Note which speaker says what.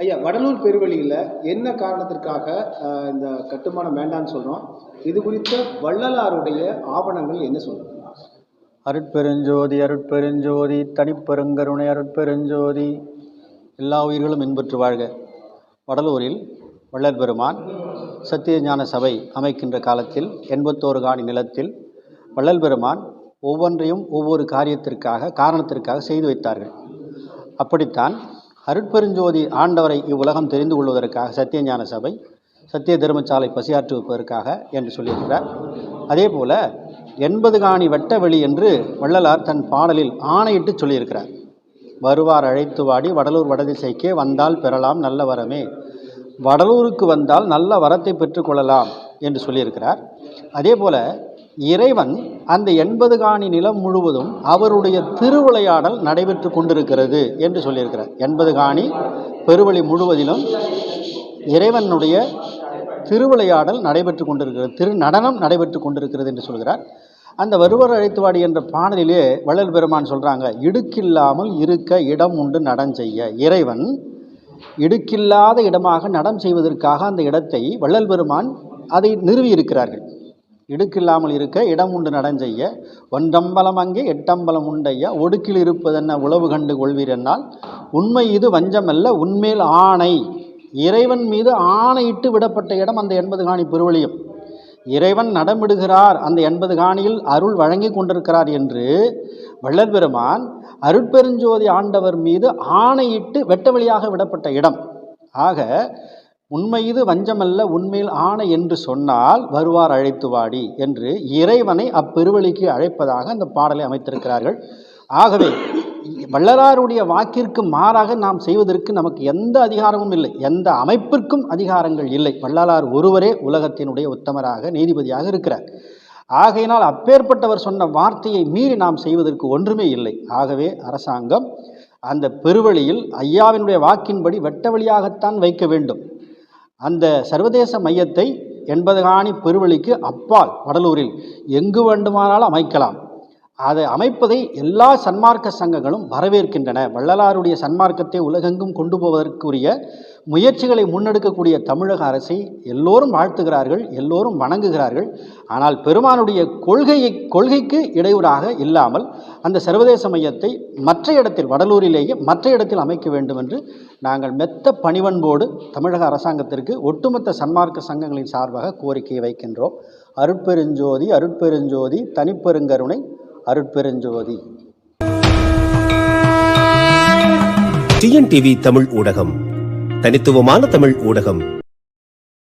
Speaker 1: ஐயா வடலூர் பெருவழியில் என்ன காரணத்திற்காக இந்த கட்டுமானம் வேண்டாம்னு சொல்கிறோம் இது குறித்த வள்ளலாருடைய ஆவணங்கள் என்ன சொல்லுங்க
Speaker 2: அருட்பெருஞ்சோதி அருட்பெருஞ்சோதி தனிப்பெருங்கருணை அருட்பெருஞ்சோதி எல்லா உயிர்களும் இன்பற்று வாழ்க. வடலூரில் வள்ளல் பெருமான் சத்தியஞான சபை அமைக்கின்ற காலத்தில் எண்பத்தோரு காணி நிலத்தில் வள்ளல் பெருமான் ஒவ்வொன்றையும் ஒவ்வொரு காரியத்திற்காக காரணத்திற்காக செய்து வைத்தார்கள். அப்படித்தான் அருட்பெருஞ்சோதி ஆண்டவரை இவ்வுலகம் தெரிந்து கொள்வதற்காக சத்தியஞான சபை சத்திய தர்மசாலை பசியாற்றுவிப்பதற்காக என்று சொல்லியிருக்கிறார். அதே போல எண்பது காணி வெட்ட வெளி என்று வள்ளலார் தன் பாடலில் ஆணையிட்டு சொல்லியிருக்கிறார். வருவார் அழைத்து வாடி வடலூர் வடதிசைக்கே வந்தால் பெறலாம் நல்ல வரமே. வடலூருக்கு வந்தால் நல்ல வரத்தை பெற்றுக்கொள்ளலாம் என்று சொல்லியிருக்கிறார். அதே போல இறைவன் அந்த எண்பது காணி நிலம் முழுவதும் அவருடைய திருவிளையாடல் நடைபெற்று கொண்டிருக்கிறது என்று சொல்லியிருக்கிறார். எண்பது காணி பெருவழி முழுவதிலும் இறைவனுடைய திருவிளையாடல் நடைபெற்று கொண்டிருக்கிறது திரு நடனம் நடைபெற்று கொண்டிருக்கிறது என்று சொல்கிறார். அந்த வருவர் அழைத்துவாடி என்ற பாடலிலே வள்ளல் பெருமான் சொல்கிறாங்க இடுக்கில்லாமல் இருக்க இடம் உண்டு நடஞ்செய்ய இறைவன் இடுக்கில்லாத இடமாக நடம் செய்வதற்காக அந்த இடத்தை வள்ளல் பெருமான் அதை நிறுவி இருக்கிறார்கள் இடுக்கில்லாமல் இருக்க இடம் உண்டு நடஞ்செய்ய. ஒன்றம்பலம் அங்கே எட்டம்பலம் உண்டைய? ஒடுக்கில் இருப்பதென்ன உளவு கண்டு கொள்வீரென்னால் உண்மை இது வஞ்சமல்ல உண்மேல் ஆணை. இறைவன் மீது ஆணையிட்டு விடப்பட்ட இடம் அந்த எண்பது காணி பெருவழியும். இறைவன் நடமிடுகிறார் அந்த எண்பது காணியில் அருள் வழங்கி கொண்டிருக்கிறார் என்று வள்ளல் பெருமான் அருட்பெருஞ்சோதி ஆண்டவர் மீது ஆணையிட்டு வெட்ட வழியாக விடப்பட்ட இடம். ஆக உண்மை இது வஞ்சமல்ல உண்மையில் ஆணை என்று சொன்னால் வருவார் அழைத்து வாடி என்று இறைவனை அப்பெருவழிக்கு அழைப்பதாக அந்த பாடலை அமைத்திருக்கிறார்கள். ஆகவே வள்ளலாருடைய வாக்கிற்கு மாறாக நாம் செய்வதற்கு நமக்கு எந்த அதிகாரமும் இல்லை எந்த அமைப்பிற்கும் அதிகாரங்கள் இல்லை. வள்ளலார் ஒருவரே உலகத்தினுடைய உத்தமராக நீதிபதியாக இருக்கிறார். ஆகையினால் அப்பேற்பட்டவர் சொன்ன வார்த்தையை மீறி நாம் செய்வதற்கு ஒன்றுமே இல்லை. ஆகவே அரசாங்கம் அந்த பெருவழியில் ஐயாவினுடைய வாக்கின்படி வெட்ட வழியாகத்தான் வைக்க வேண்டும். அந்த சர்வதேச மையத்தை எண்பது காணி பெருவழிக்கு அப்பால் வடலூரில் எங்கு வேண்டுமானாலும் அமைக்கலாம். அதை அமைப்பதை எல்லா சன்மார்க்க சங்கங்களும் வரவேற்கின்றன. வள்ளலாருடைய சன்மார்க்கத்தை உலகெங்கும் கொண்டு போவதற்குரிய முயற்சிகளை முன்னெடுக்கக்கூடிய தமிழக அரசை எல்லோரும் வாழ்த்துகிறார்கள் எல்லோரும் வணங்குகிறார்கள். ஆனால் பெருமானுடைய கொள்கையை கொள்கைக்கு இடையூறாக இல்லாமல் அந்த சர்வதேச மையத்தை மற்ற இடத்தில் வடலூரிலேயே மற்ற இடத்தில் அமைக்க வேண்டும் என்று நாங்கள் மெத்த பணிவன்போடு தமிழக அரசாங்கத்திற்கு ஒட்டுமொத்த சன்மார்க்க சங்கங்களின் சார்பாக கோரிக்கையை வைக்கின்றோம். அருட்பெருஞ்சோதி அருட்பெருஞ்சோதி தனிப்பெருங்கருணை அருட்பெருஞ்சோதி
Speaker 3: டிஎன்டிவி தமிழ் ஊடகம். தனித்துவமான தமிழ் ஊடகம்.